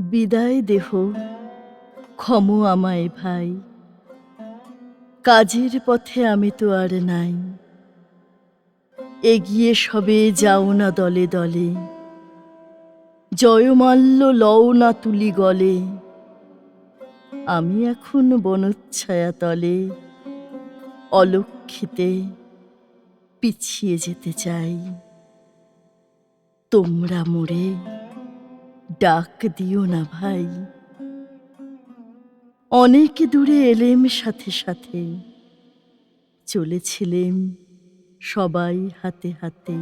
বিদায় দেহ, ক্ষম আমায় ভাই। কাজের পথে আমি তো আর নাই। এগিয়ে সবে যাও না দলে দলে। জয়মাল্য লও না তুলি গলে। আমি এখন বনচ্ছায়া তলে। অলক্ষিতে পিছিয়ে যেতে চাই। তোমরা মোরে ডাক দিও না ভাই। অনেক দূরে এলেম সাথে সাথে। চলেছিলেম সবাই হাতে হাতে।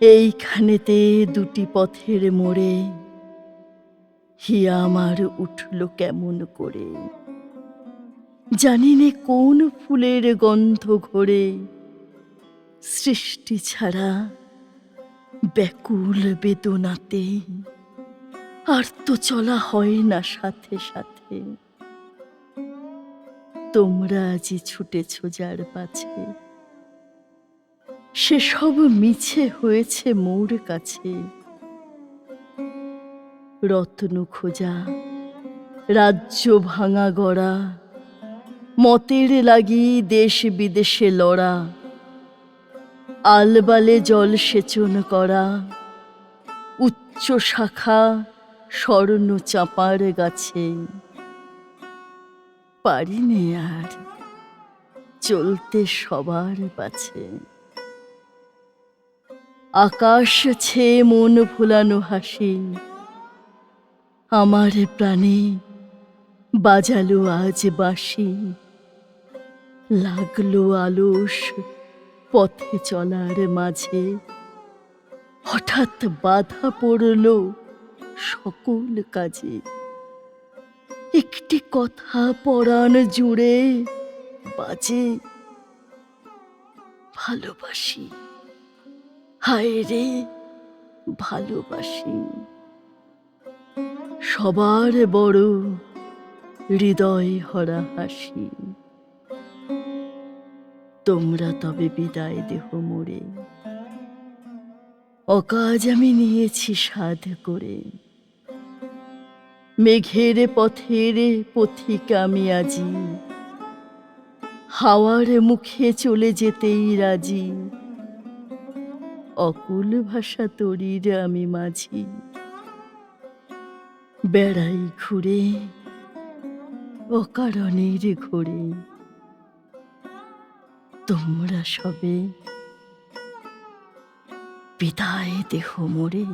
এইখানেতে দুটি পথের মোড়ে। হিয়া আমার উঠল কেমন করে। জানি নে কোন ফুলের গন্ধ ঘোরে। সৃষ্টি ছাড়া ব্যাকুল বেদনাতে। আর তো চলা হয় না সাথে সাথে। তোমরা আজি ছুটেছ যার পাছে, সেসব মিছে হয়েছে মোর কাছে। রত্ন খোঁজা, রাজ্য ভাঙা গড়া, মতের লাগি দেশ বিদেশে লড়া। আলবালে জল সেচন করা, উচ্চ শাখা স্বর্ণ চাপার গাছে। পারিনে আর চলতে সবার পাছে। আকাশ ছে মন ভোলানো হাসি, আমার প্রাণে বাজালো আজ বাসি লাগল আলস পথে চলার মাঝে হঠাৎ বাধা পড়ল সকল কাজে। একটি কথা পরাণ জুড়ে বাজে, ভালোবাসি। হায় রে, ভালোবাসি। সবার বড় হৃদয় হরা হাসি। তোমরা তবে বিদায় দেহ মোরে। অকাজ আমি নিয়েছি সাধ করে। মেঘের পথের পথিক আমি আজি। হাওয়ার মুখে চলে যেতেই রাজি। অকুল ভাষা তরির আমি মাঝি। বেড়াই ঘুরে, অকারণের ঘুরে। তোমরা সবে বিদায় দেহ মোরে